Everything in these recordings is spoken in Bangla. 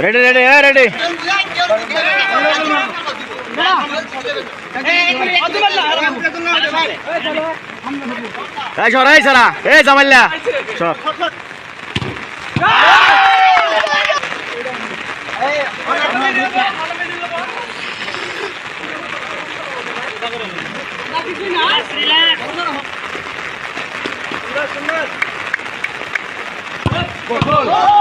रेडी रेडी है रेडी सर है सर ए जमल्या सर Go, go, go.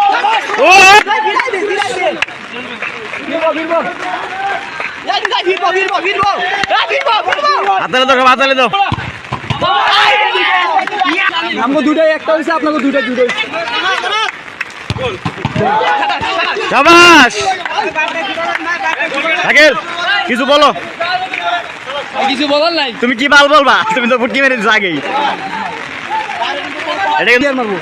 হাতালে দাও হাতালে দাও। আমাকে দুটাই একটা হয়েছে আপনাকে কিছু বলো। কিছু বলার নাই। তুমি কি বাল বলবা? তুমি তো ফুটকি মেরে আগেই এটা কিন্তু মারবো?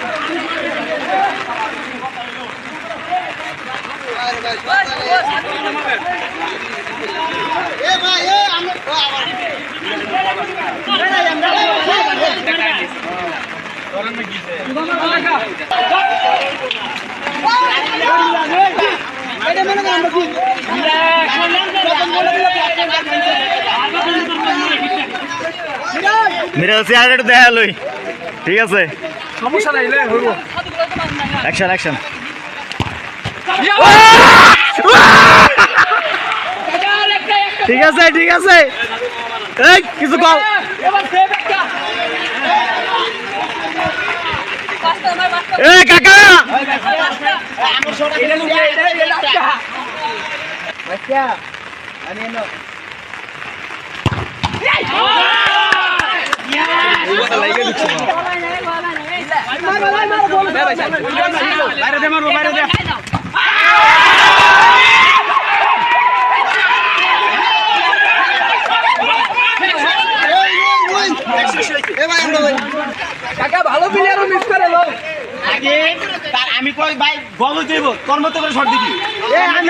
মেরে চেয়ার একটু দেখা লই। ঠিক আছে? সমস্যা নাই হইব অ্যাকশন অ্যাকশন ঠিক আছে ঠিক আছে। এই কিছু কল এ কাকা! কাকা তার আমি কই ভাই বল দেব তোর মতো করে শর্ট দিবি। এ আমি